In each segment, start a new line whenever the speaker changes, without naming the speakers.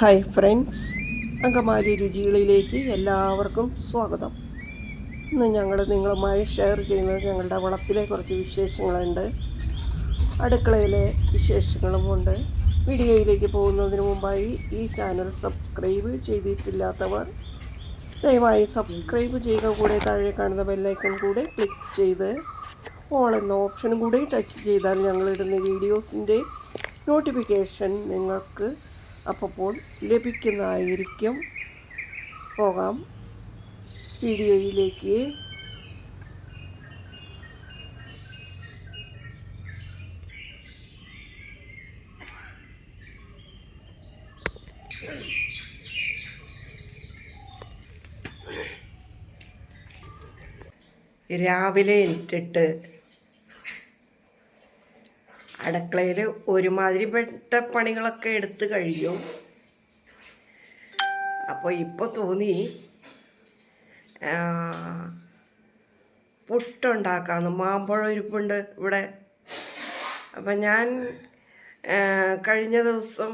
Hi friends Angamaly രുചികളിലേക്ക് എല്ലാവർക്കും സ്വാഗതം. ഇന്ന് ഞങ്ങൾ നിങ്ങളുമായി ഷെയർ ചെയ്യുന്നത് ഞങ്ങളുടെ വളപ്പിലെ കുറച്ച് വിശേഷങ്ങളുണ്ട്. അടുക്കളയിലെ വിശേഷങ്ങളും ഉണ്ട് വീഡിയോയിലേക്ക് പോകുന്നതിന് മുമ്പായി ഈ ചാനൽ സബ്സ്ക്രൈബ് ചെയ്തിട്ടില്ലാത്തവർ ദയവായി സബ്സ്ക്രൈബ് ചെയ്യുക. കൂടെ താഴെ കാണുന്ന ബെല്ലൈക്കൺ കൂടെ ക്ലിക്ക് ചെയ്ത് ഓൾ എന്ന ഓപ്ഷനും കൂടി ടച്ച് ചെയ്താൽ ഞങ്ങളിടുന്ന വീഡിയോസിന്റെ നോട്ടിഫിക്കേഷൻ നിങ്ങൾക്ക് അപ്പോൾ ലഭിക്കുന്നതായിരിക്കും. പോകാം. വീഡിയോയിലേക്ക്. രാവിലെ എണീറ്റിട്ട് അടുക്കളയിൽ ഒരുമാതിരിപ്പെട്ട പണികളൊക്കെ എടുത്തു കഴിയും. അപ്പോൾ ഇപ്പോൾ തോന്നി പുട്ടുണ്ടാക്കാമെന്ന് മാമ്പഴം ഇരിപ്പുണ്ട് ഇവിടെ. അപ്പം ഞാൻ കഴിഞ്ഞ ദിവസം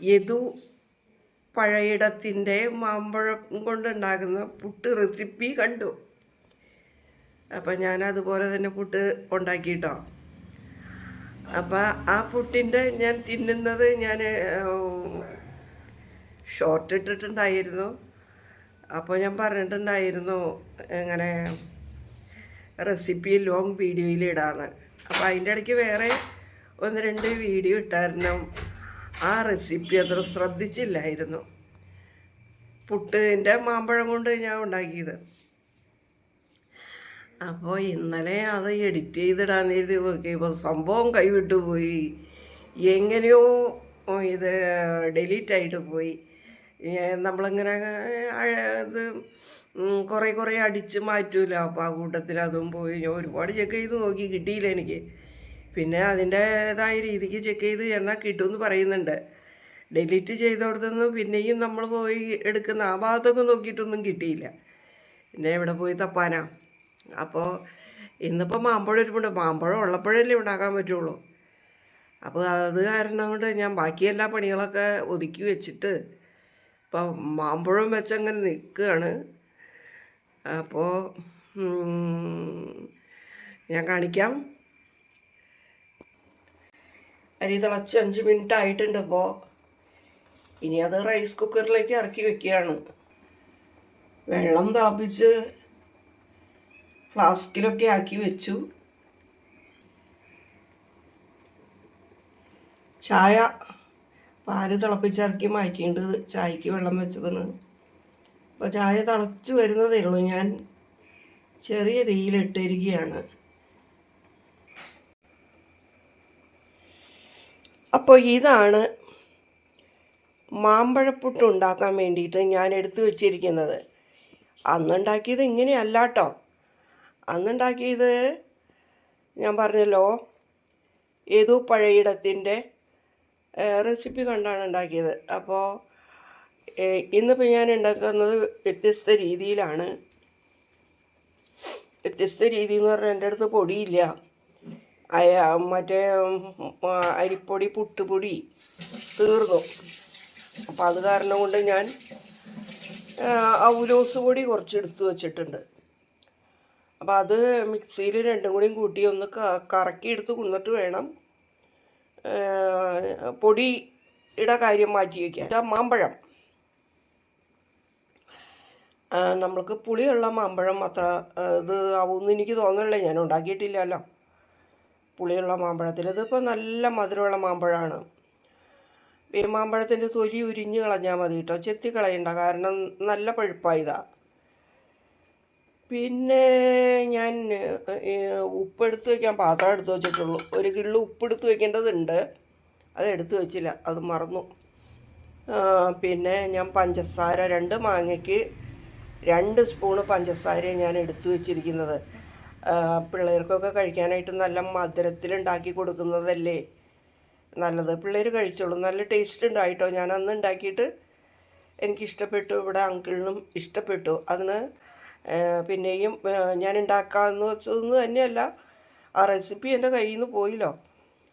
യദു പഴയിടത്തിന്റെ മാമ്പഴം കൊണ്ടുണ്ടാക്കുന്ന പുട്ട് റെസിപ്പി കണ്ടു. അപ്പം ഞാൻ അതുപോലെ തന്നെ പുട്ട് ഉണ്ടാക്കിയിട്ടോ അപ്പം ആ പുട്ടിന്റെ ഞാൻ തിന്നുന്നത് ഞാൻ ഷോർട്ട് ഇട്ടിട്ടുണ്ടായിരുന്നു. അപ്പോൾ ഞാൻ പറഞ്ഞിട്ടുണ്ടായിരുന്നു ഇങ്ങനെ റെസിപ്പി ലോങ് വീഡിയോയിൽ ഇടാന്ന്. അപ്പോൾ അതിന്റെ ഇടയ്ക്ക് വേറെ ഒന്ന് രണ്ട് വീഡിയോ ഇട്ടായിരുന്നു. ആ റെസിപ്പി അത്ര ശ്രദ്ധിച്ചില്ലായിരുന്നു. പുട്ടിന്റെ മാമ്പഴം കൊണ്ട് ഞാൻ ഉണ്ടാക്കിയത്. അപ്പോൾ ഇന്നലെ അത് എഡിറ്റ് ചെയ്തിടാൻ എഴുതി നോക്കിയപ്പോൾ സംഭവം കൈവിട്ടു പോയി. എങ്ങനെയോ ഇത് ഡെലീറ്റ് ആയിട്ട് പോയി. നമ്മളിങ്ങനെ ഇത് കുറേ കുറേ അടിച്ച് മാറ്റൂല. അപ്പോൾ ആ കൂട്ടത്തിൽ അതും പോയി. ഞാൻ ഒരുപാട് ചെക്ക് ചെയ്ത് നോക്കി. കിട്ടിയില്ല എനിക്ക്. പിന്നെ അതിന്റേതായ രീതിക്ക് ചെക്ക് ചെയ്ത് എന്നാൽ കിട്ടുമെന്ന് പറയുന്നുണ്ട്. ഡെലീറ്റ് ചെയ്തോടത്തുനിന്ന് പിന്നെയും നമ്മൾ പോയി എടുക്കുന്ന ആ ഭാഗത്തൊക്കെ നോക്കിയിട്ടൊന്നും കിട്ടിയില്ല. പിന്നെ എവിടെ പോയി തപ്പാനാ? അപ്പോൾ ഇന്നിപ്പോൾ മാമ്പഴം ഒരുപാട് മാമ്പഴം ഉള്ളപ്പോഴല്ലേ ഉണ്ടാക്കാൻ പറ്റുള്ളൂ. അപ്പോൾ അത് കാരണം കൊണ്ട് ഞാൻ ബാക്കി എല്ലാ പണികളൊക്കെ ഒതുക്കി വെച്ചിട്ട് ഇപ്പം മാമ്പഴം വെച്ചങ്ങനെ നിൽക്കുകയാണ് അപ്പോൾ ഞാൻ കാണിക്കാം. അരി തിളച്ച് അഞ്ച് മിനിറ്റ് ആയിട്ടുണ്ട് ഇപ്പോൾ ഇനി അത് റൈസ് കുക്കറിലേക്ക് ഇറക്കി വെക്കുകയാണ്. വെള്ളം തിളപ്പിച്ച് ഫ്ലാസ്കിലൊക്കെ ആക്കി വെച്ചു. ചായ പാൽ തിളപ്പിച്ചിറക്കി മാറ്റിയിട്ടുണ്ട്. ചായക്ക് വെള്ളം വെച്ചതാണ്. അപ്പോൾ ചായ തിളച്ച് വരുന്നതേ ഉള്ളൂ. ഞാൻ ചെറിയ തീയിലിട്ടിരിക്കുകയാണ്. അപ്പോൾ ഇതാണ് മാമ്പഴപ്പുട്ട് ഉണ്ടാക്കാൻ വേണ്ടിയിട്ട് ഞാൻ എടുത്തു വെച്ചിരിക്കുന്നത്. അന്നുണ്ടാക്കിയത് ഇങ്ങനെയല്ല കേട്ടോ അന്നുണ്ടാക്കിയത് ഞാൻ പറഞ്ഞല്ലോ ഏതോ പഴയിടത്തിന്റെ റെസിപ്പി കണ്ടാണ് ഉണ്ടാക്കിയത്. അപ്പോൾ ഇന്നിപ്പോൾ ഞാൻ ഉണ്ടാക്കുന്നത് വ്യത്യസ്ത രീതിയിലാണ്. വ്യത്യസ്ത രീതി എന്ന് പറഞ്ഞാൽ എന്റെ അടുത്ത് പൊടിയില്ല. മറ്റേ അരിപ്പൊടി പുട്ടുപൊടി തീർന്നു. അപ്പോൾ അത് കാരണം കൊണ്ട് ഞാൻ ഔലോസ് പൊടി കുറച്ചെടുത്ത് വെച്ചിട്ടുണ്ട്. അപ്പോൾ അത് മിക്സിയിൽ രണ്ടും കൂടിയും കൂട്ടി ഒന്ന് കറക്കിയെടുത്ത് കുന്നിട്ട് വേണം പൊടി പൊടിയുടെ കാര്യം മാറ്റി വയ്ക്കാൻ മാമ്പഴം. നമ്മൾക്ക് പുളിയുള്ള മാമ്പഴം അത്ര ഇത് ആവുമെന്ന് എനിക്ക് തോന്നണില്ല. ഞാൻ ഉണ്ടാക്കിയിട്ടില്ലല്ലോ. പുളിയുള്ള മാമ്പഴത്തിൽ. ഇതിപ്പോൾ നല്ല മധുരമുള്ള മാമ്പഴമാണ് ഈ മാമ്പഴത്തിന്റെ തൊലി ഉരിഞ്ഞ് കളഞ്ഞാൽ മതി കേട്ടോ. ചെത്തി കളയണ്ട. കാരണം നല്ല പഴുപ്പായതാ പിന്നെ ഞാൻ ഉപ്പെടുത്ത് വയ്ക്കാൻ പാത്രം എടുത്ത് വെച്ചിട്ടുള്ളൂ. ഒരു കിള്ളു ഉപ്പെടുത്ത് വയ്ക്കേണ്ടതുണ്ട് അത് എടുത്തു വെച്ചില്ല. അത് മറന്നു. പിന്നെ ഞാൻ പഞ്ചസാര രണ്ട് മാങ്ങയ്ക്ക് രണ്ട് സ്പൂണ് പഞ്ചസാര ഞാൻ എടുത്തു വെച്ചിരിക്കുന്നത്. പിള്ളേർക്കൊക്കെ കഴിക്കാനായിട്ട് നല്ല മധുരത്തിലുണ്ടാക്കി കൊടുക്കുന്നതല്ലേ? നല്ലത്. പിള്ളേർ കഴിച്ചോളൂ. നല്ല ടേസ്റ്റ് ഉണ്ടായിട്ടോ? ഞാൻ അന്ന് ഉണ്ടാക്കിയിട്ട് എനിക്കിഷ്ടപ്പെട്ടു. ഇവിടെ അങ്കിളിനും ഇഷ്ടപ്പെട്ടു. അതിന് പിന്നെയും ഞാൻ ഉണ്ടാക്കാമെന്ന് വെച്ചതെന്ന് തന്നെയല്ല ആ റെസിപ്പി എന്റെ കയ്യിൽ നിന്ന് പോയില്ലോ.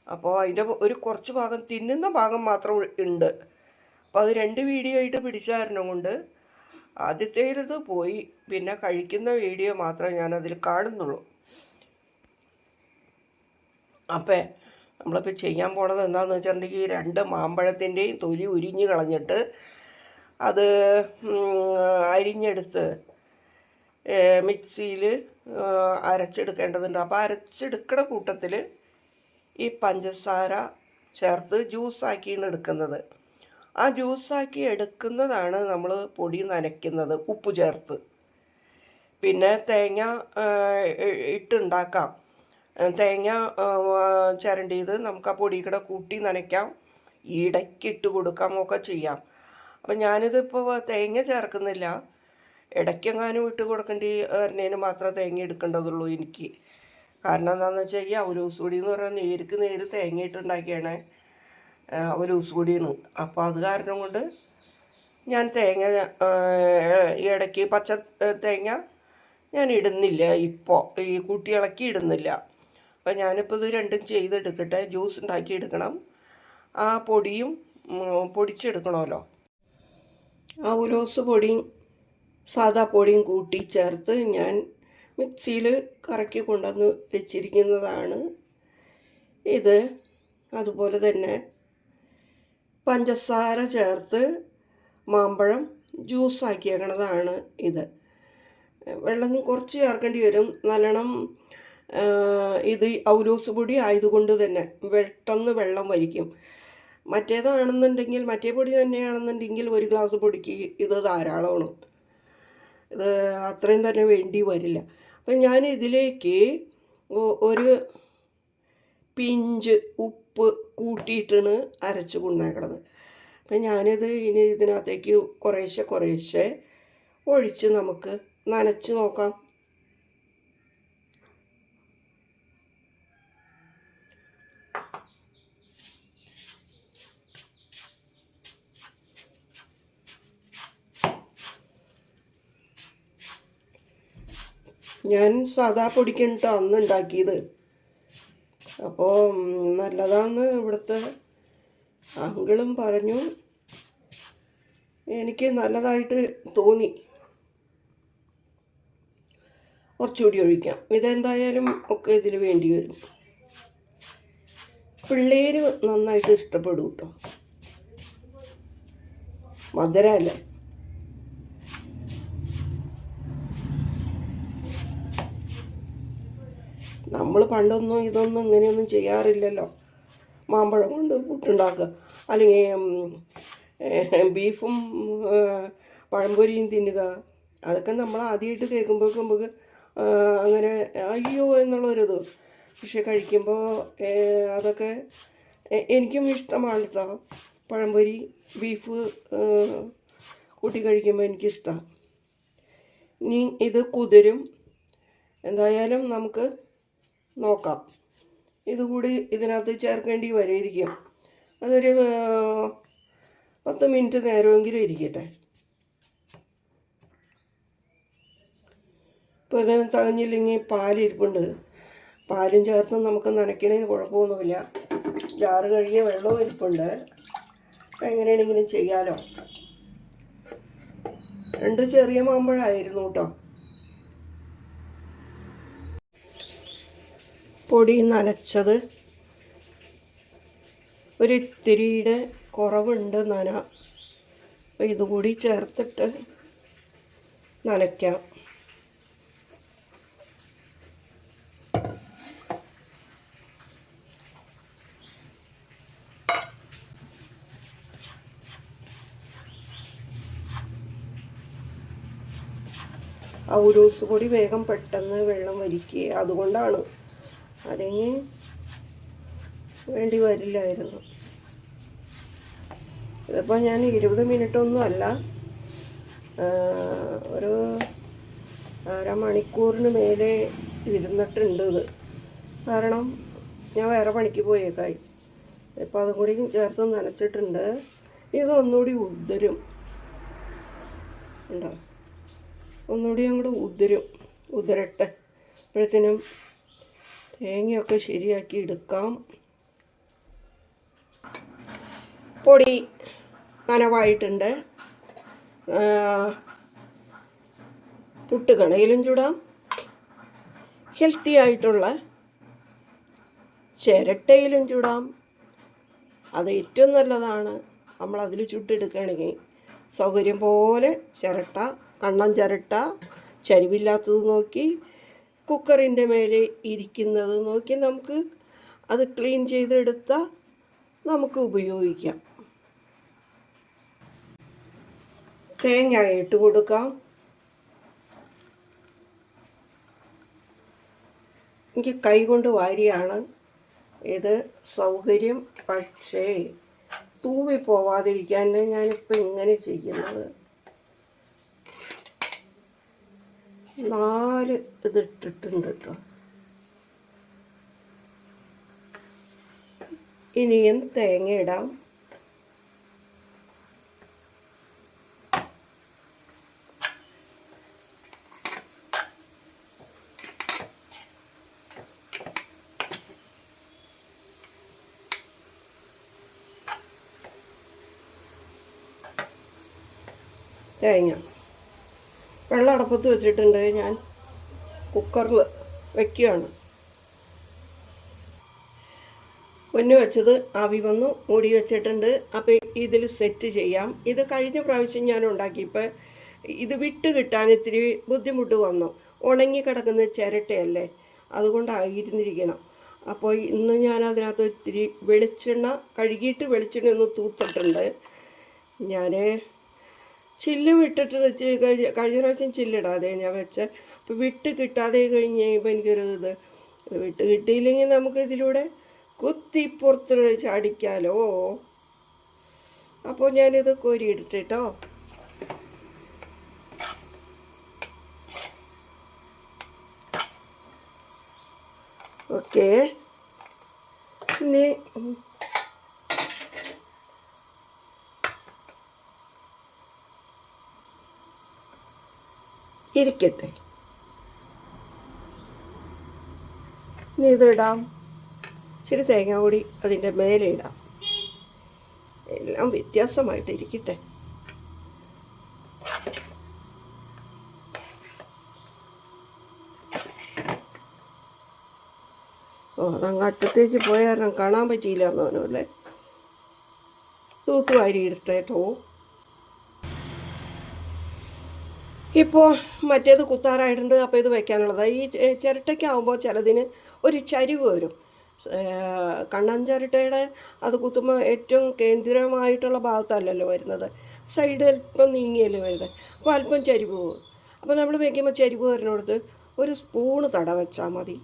അപ്പോൾ അതിന്റെ ഒരു കുറച്ച് ഭാഗം തിന്നുന്ന ഭാഗം മാത്രം ഉണ്ട്. അപ്പോൾ അത് രണ്ട് വീഡിയോ ആയിട്ട് പിടിച്ചായിരുന്നു കൊണ്ട് ആദ്യത്തേത് പോയി പിന്നെ കഴിക്കുന്ന വീഡിയോ മാത്രമേ ഞാനതിൽ കാണുന്നുള്ളൂ. അപ്പം നമ്മളിപ്പോൾ ചെയ്യാൻ പോണത് എന്താണെന്ന് വെച്ചിട്ടുണ്ടെങ്കിൽ രണ്ട് മാമ്പഴത്തിന്റെയും തൊലി ഉരിഞ്ഞ് കളഞ്ഞിട്ട് അത് അരിഞ്ഞെടുത്ത് മിക്സിയിൽ അരച്ചെടുക്കേണ്ടതുണ്ട്. അപ്പോൾ അരച്ചെടുക്കണ കൂട്ടത്തിൽ ഈ പഞ്ചസാര ചേർത്ത് ജ്യൂസാക്കിയാണ് എടുക്കുന്നത്. ആ ജ്യൂസാക്കി എടുക്കുന്നതാണ് നമ്മൾ പൊടി നനയ്ക്കുന്നത് ഉപ്പ് ചേർത്ത്. പിന്നെ തേങ്ങ ഇട്ടുണ്ടാക്കാം. തേങ്ങ ചിരണ്ടിയത് നമുക്ക് ആ പൊടി കൂടെ കൂട്ടി നനയ്ക്കാം. ഇടയ്ക്ക് ഇട്ട് കൊടുക്കാം ഒക്കെ ചെയ്യാം. അപ്പം ഞാനിതിപ്പോൾ തേങ്ങ ചേർക്കുന്നില്ല. ഇടയ്ക്കെങ്ങാനും ഇട്ട് കൊടുക്കേണ്ടി വരുന്നതിന് മാത്രമേ തേങ്ങ എടുക്കേണ്ടതുള്ളൂ എനിക്ക്. കാരണം എന്താണെന്ന് വെച്ചാൽ ഈ അവലൂസ് പൊടി എന്ന് പറഞ്ഞാൽ നേർക്ക് നേര് തേങ്ങ ഇട്ടുണ്ടാക്കിയാണ് അവലൂസ് പൊടിയാണ് അപ്പോൾ അത് കാരണം കൊണ്ട് ഞാൻ തേങ്ങ ഈ ഇടയ്ക്ക് പച്ച തേങ്ങ ഞാൻ ഇടുന്നില്ല ഇപ്പോൾ ഈ കൂട്ടി ഇളക്കി ഇടുന്നില്ല. അപ്പോൾ ഞാനിപ്പോൾ ഇത് രണ്ടും ചെയ്തെടുക്കട്ടെ ജ്യൂസ് ഉണ്ടാക്കി എടുക്കണം. ആ പൊടിയും പൊടിച്ചെടുക്കണമല്ലോ. ആ ഉലോസ് പൊടിയും സാദാ പൊടിയും കൂട്ടി ചേർത്ത് ഞാൻ മിക്സിയിൽ കറക്കി കൊണ്ടുവന്ന് വെച്ചിരിക്കുന്നതാണ്. ഇത് അതുപോലെ തന്നെ പഞ്ചസാര ചേർത്ത് മാമ്പഴം ജ്യൂസാക്കിയേക്കണതാണ് ഇത്. വെള്ളം കുറച്ച് ചേർക്കേണ്ടി വരും. നല്ലോണം ഇത് ഔലോസ് പൊടി ആയതുകൊണ്ട് തന്നെ പെട്ടെന്ന് വെള്ളം വരിക്കും. മറ്റേതാണെന്നുണ്ടെങ്കിൽ മറ്റേ പൊടി തന്നെയാണെന്നുണ്ടെങ്കിൽ ഒരു ഗ്ലാസ് പൊടിക്ക് ഇത് ധാരാളമാണ്. അത്രയും തന്നെ വേണ്ടി വരില്ല. അപ്പം ഞാൻ ഇതിലേക്ക് ഒരു പിഞ്ച് ഉപ്പ് കൂട്ടിയിട്ടാണ് അരച്ച് കൊണ്ടേക്കണത് അപ്പം ഞാനിത് ഇനി ഇതിനകത്തേക്ക് കുറേശ്ശെ കുറേശ്ശെ ഒഴിച്ച് നമുക്ക് നനച്ച് നോക്കാം. ഞാൻ സാധാ പൊടിക്കുന്നുണ്ട് അന്ന് ഉണ്ടാക്കിയത്. അപ്പോൾ നല്ലതാന്ന് ഇവിടുത്തെ അങ്കിളും പറഞ്ഞു. എനിക്ക് നല്ലതായിട്ട് തോന്നി. കുറച്ചുകൂടി ഒഴിക്കാം. ഇതെന്തായാലും ഒക്കെ ഇതിൽ വേണ്ടി വരും. പിള്ളേർ നന്നായിട്ട് ഇഷ്ടപ്പെടും കേട്ടോ മധുരമല്ലേ നമ്മൾ പണ്ടൊന്നും ഇതൊന്നും ഇങ്ങനെയൊന്നും ചെയ്യാറില്ലല്ലോ. മാമ്പഴം കൊണ്ട് പുട്ടുണ്ടാക്കുക. അല്ലെങ്കിൽ ബീഫും പഴംപൊരിയും തിന്നുക. അതൊക്കെ നമ്മൾ ആദ്യമായിട്ട് കേൾക്കുമ്പോഴേക്കും നമുക്ക് അങ്ങനെ അയ്യോ എന്നുള്ളൊരിത്. പക്ഷെ കഴിക്കുമ്പോൾ അതൊക്കെ എനിക്കും ഇഷ്ടമാണ് കേട്ടോ പഴംപൊരി ബീഫ് കൂട്ടി കഴിക്കുമ്പോൾ എനിക്കിഷ്ടമാണ് ഇനി ഇത് കുതിരും. എന്തായാലും നമുക്ക് നോക്കാം. ഇതുകൂടി ഇതിനകത്ത് ചേർക്കേണ്ടി വരെയിരിക്കും. അതൊരു പത്ത് മിനിറ്റ് നേരമെങ്കിലും ഇരിക്കട്ടെ. ഇപ്പോൾ ഇത് തകഞ്ഞില്ലെങ്കിൽ പാലിരിപ്പുണ്ട് പാലും ചേർത്ത് നമുക്ക് നനയ്ക്കണേന് കുഴപ്പമൊന്നുമില്ല. ജാറ് കഴുകിയ വെള്ളവും ഇരിപ്പുണ്ട്. എങ്ങനെയാണെങ്കിലും ചെയ്യാലോ. രണ്ട് ചെറിയ മാമ്പഴമായിരുന്നു കേട്ടോ. പൊടി നനച്ചത്. ഒരിത്തിരിയുടെ കുറവുണ്ട് നന. അപ്പോൾ ഇതുകൂടി ചേർത്തിട്ട് നനയ്ക്കാം. ആ കൂടി വേഗം പെട്ടെന്ന് വെള്ളം വലിക്കുക അതുകൊണ്ടാണ് അല്ലെങ്കിൽ വേണ്ടി വരില്ലായിരുന്നു. ഇതിപ്പോൾ ഞാൻ ഇരുപത് മിനിറ്റ് ഒന്നും അല്ല. ഒരു അരമണിക്കൂറിന് മേലെ ഇരുന്നിട്ടുണ്ട് ഇത്. കാരണം ഞാൻ വേറെ പണിക്ക് പോയേക്കായി. ഇപ്പം അതും കൂടി ചേർത്ത് നനച്ചിട്ടുണ്ട്. ഇതൊന്നുകൂടി ഉദരും ഉണ്ടോ? ഒന്നുകൂടി അങ്ങോട്ട് ഉദരും ഉദരട്ടെ അപ്പോഴത്തേനും തേങ്ങയൊക്കെ ശരിയാക്കി എടുക്കാം. പൊടി നനവായിട്ടുണ്ട്. പുട്ടുകണയിലും ചുടാം. ഹെൽത്തി ആയിട്ടുള്ള ചിരട്ടയിലും ചുടാം. അത് ഏറ്റവും നല്ലതാണ്. നമ്മൾ അതിൽ ചുട്ടെടുക്കുകയാണെങ്കിൽ സൗകര്യം പോലെ ചിരട്ട കണ്ണം ചിരട്ട ചരിവില്ലാത്തത് നോക്കി കുക്കറിന്റെ മേലെ ഇരിക്കുന്നത് നോക്കി നമുക്ക് അത് ക്ലീൻ ചെയ്തെടുത്താൽ നമുക്ക് ഉപയോഗിക്കാം. തേങ്ങ ഇട്ട് കൊടുക്കാം. എനിക്ക് കൈകൊണ്ട് വാരിയാണ് ഇത് സൗകര്യം. പക്ഷേ തൂവി പോവാതിരിക്കാൻ ഞാനിപ്പോൾ ഇങ്ങനെ ചെയ്യുന്നത്. നാല് ഇതിട്ടിട്ടുണ്ട് കേട്ടോ ഇനിയും തേങ്ങ ഇടാം? തേങ്ങ. വെള്ളം അടപ്പത്ത് വെച്ചിട്ടുണ്ട്. ഞാൻ കുക്കറിൽ വയ്ക്കുകയാണ് പൊന്ന് വെച്ചത് ആവി വന്നു മൂടി വെച്ചിട്ടുണ്ട്. അപ്പോൾ ഇതിൽ സെറ്റ് ചെയ്യാം. ഇത് കഴിഞ്ഞ പ്രാവശ്യം ഞാൻ ഉണ്ടാക്കിയപ്പോൾ ഇത് വിട്ട് കിട്ടാൻ ഇത്തിരി ബുദ്ധിമുട്ട് വന്നു. ഉണങ്ങി കിടക്കുന്ന ചിരട്ടയല്ലേ? അതുകൊണ്ടായിരുന്നിരിക്കണം. അപ്പോൾ ഇന്ന് ഞാൻ അതിനകത്ത് ഇത്തിരി വെളിച്ചെണ്ണ കഴുകിയിട്ട് വെളിച്ചെണ്ണ ഒന്ന് തൂത്തിട്ടുണ്ട്. ഞാൻ ചില്ലും ഇട്ടിട്ട് വെച്ച് കഴിഞ്ഞ കഴിഞ്ഞ പ്രാവശ്യം ചില്ലിടാതെ ഞാൻ വെച്ച അപ്പോൾ വിട്ട് കിട്ടാതെ കഴിഞ്ഞ് കഴിയുമ്പോൾ എനിക്കൊരു ഇത് വിട്ട് കിട്ടിയില്ലെങ്കിൽ നമുക്ക് ഇതിലൂടെ കുത്തി പുറത്ത് ചാടിക്കാലോ അപ്പോൾ ഞാനിത് കോരിയെടുത്തിട്ടോ ഓക്കേ. ഇനി ഇരിക്കട്ടെ. ഇനി ഇതിടാം. ഇച്ചിരി തേങ്ങ കൂടി അതിന്റെ മേലെ ഇടാം. എല്ലാം വ്യത്യാസമായിട്ട് ഇരിക്കട്ടെ. ഓ അതങ്ങ് അറ്റത്തേക്ക് പോയാൽ കാണാൻ പറ്റിയില്ല എന്നോനു അല്ലേ? തൂത്തുവാരി എടുത്തേട്ടോ ഇപ്പോൾ മറ്റേത് കുത്താറായിട്ടുണ്ട് അപ്പോൾ ഇത് വയ്ക്കാനുള്ളതാണ് ഈ ചിരട്ടയ്ക്കാവുമ്പോൾ ചിലതിന് ഒരു ചരിവ് വരും. കണ്ണൻ ചിരട്ടയുടെ അത് കുത്തുമ്പോൾ ഏറ്റവും കേന്ദ്രമായിട്ടുള്ള ഭാഗത്തല്ലല്ലോ വരുന്നത്. സൈഡ് അല്പം നീങ്ങിയല്ലേ വരുന്നത്. അപ്പോൾ അല്പം ചരിവ് പോകും. അപ്പോൾ നമ്മൾ വയ്ക്കുമ്പോൾ ചരിവ് വരുന്നിടത്ത് ഒരു സ്പൂണ് തട വെച്ചാൽ മതി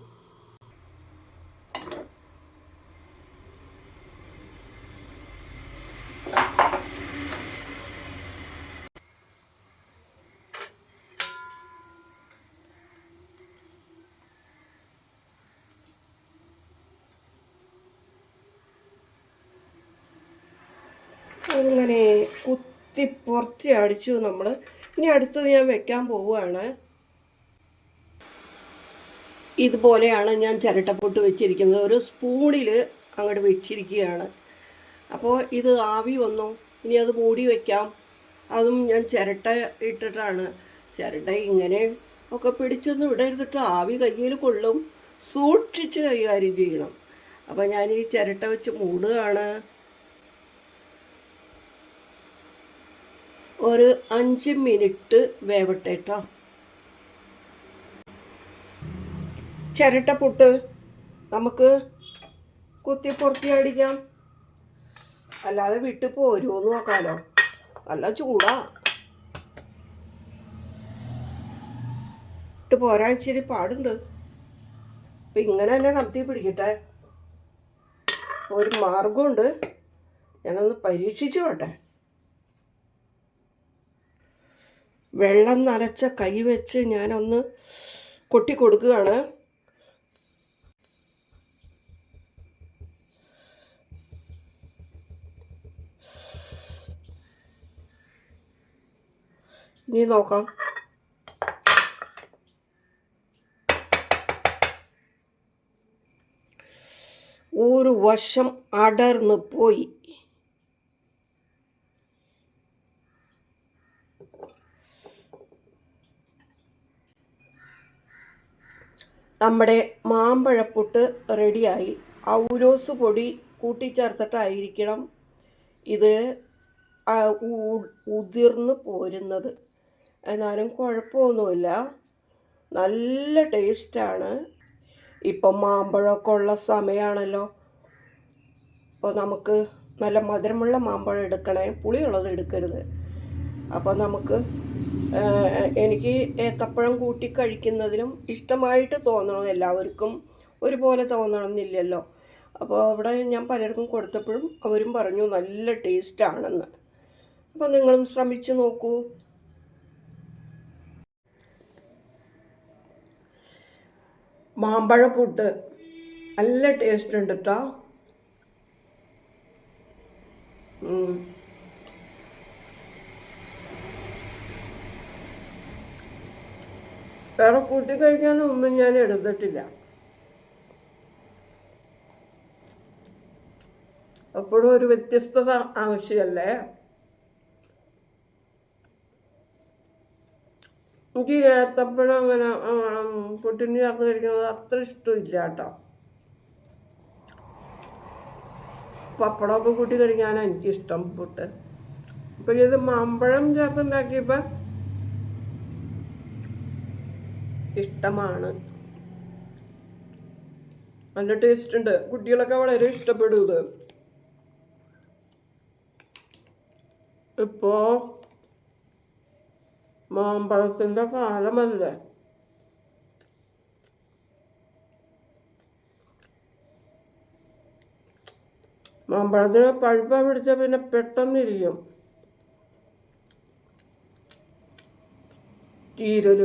അങ്ങനെ കുത്തി പുറത്തി അടിച്ചു നമ്മൾ ഇനി അടുത്തത് ഞാൻ വെക്കാൻ പോവുകയാണ്. ഇതുപോലെയാണ് ഞാൻ ചിരട്ടപ്പൊട്ട് വെച്ചിരിക്കുന്നത്. ഒരു സ്പൂണിൽ അങ്ങോട്ട് വെച്ചിരിക്കുകയാണ്. അപ്പോൾ ഇത് ആവി വന്നു. ഇനി അത് മൂടി വയ്ക്കാം അതും ഞാൻ ചിരട്ട ഇട്ടിട്ടാണ്. ചിരട്ട ഇങ്ങനെ ഒക്കെ പിടിച്ചൊന്നും ഇടരുതിട്ട് ആവി കയ്യിൽ കൊള്ളും. സൂക്ഷിച്ച് കൈകാര്യം ചെയ്യണം. അപ്പോൾ ഞാൻ ഈ ചിരട്ട വെച്ച് മൂടുകയാണ്. ഒരു അഞ്ച് മിനിറ്റ് വേവട്ടെ കേട്ടോ ചിരട്ട പുട്ട് നമുക്ക് കുത്തി പുറത്തി അടിക്കാം. അല്ലാതെ വിട്ട് പോരുമോന്ന് നോക്കാലോ. നല്ല ചൂടാ. ഇട്ട് പോരാൻ ഇച്ചിരി പാടുണ്ട്. അപ്പം ഇങ്ങനെ തന്നെ കത്തി പിടിക്കട്ടെ. ഒരു മാർഗമുണ്ട് ഞാനൊന്ന് പരീക്ഷിച്ചു കോട്ടെ വെള്ളം നനച്ച കൈ വെച്ച് ഞാനൊന്ന് കൊട്ടി കൊടുക്കുകയാണ്. ഇനി നോക്കാം. ഒരു വശം അടർന്ന് പോയി. നമ്മുടെ മാമ്പഴപ്പുട്ട് റെഡിയായി. ഔലോസ് പൊടി കൂട്ടിച്ചേർത്തിട്ടായിരിക്കണം ഇത് ഉതിർന്ന് പോരുന്നത്. എന്നാലും കുഴപ്പമൊന്നുമില്ല. നല്ല ടേസ്റ്റാണ്. ഇപ്പം മാമ്പഴമൊക്കെ ഉള്ള സമയമാണല്ലോ അപ്പോൾ നമുക്ക് നല്ല മധുരമുള്ള മാമ്പഴം എടുക്കണേ. പുളിയുള്ളത് എടുക്കരുത്. അപ്പോൾ നമുക്ക് എനിക്ക് ഏത്തപ്പഴം കൂട്ടി കഴിക്കുന്നതിനും ഇഷ്ടമായിട്ട് തോന്നണം എല്ലാവർക്കും. ഒരുപോലെ തോന്നണമെന്നില്ലല്ലോ അപ്പോൾ അവിടെ ഞാൻ പലർക്കും കൊടുത്തപ്പോഴും അവരും പറഞ്ഞു നല്ല ടേസ്റ്റാണെന്ന്. അപ്പോൾ നിങ്ങളും ശ്രമിച്ചു നോക്കൂ. മാമ്പഴ പുട്ട്. നല്ല ടേസ്റ്റ് ഉണ്ട് കേട്ടോ വേറെ കൂട്ടി കഴിക്കാനൊന്നും ഞാൻ എടുത്തിട്ടില്ല. അപ്പോഴും ഒരു വ്യത്യസ്തത ആവശ്യമല്ലേ? എനിക്ക് ഏത്തപ്പഴം അങ്ങനെ പുട്ടിന് ചേർത്ത് കഴിക്കുന്നത് അത്ര ഇഷ്ടമില്ല കേട്ടോ. പപ്പടമൊക്കെ കൂട്ടി കഴിക്കാനാണ് എനിക്കിഷ്ടം പുട്ട്. അപ്പോൾ ഇത് മാമ്പഴം ചേർത്തുണ്ടാക്കിയപ്പോൾ ഇഷ്ടമാണ്. നല്ല ടേസ്റ്റ് ഉണ്ട്. കുട്ടികളൊക്കെ വളരെ ഇഷ്ടപ്പെടും ഇത്. ഇപ്പോ മാമ്പഴത്തിന്റെ കാലമല്ലേ? മാമ്പഴത്തിന് പഴുപ്പ പിടിച്ച പിന്നെ പെട്ടെന്നിരിക്കും ചീരൽ.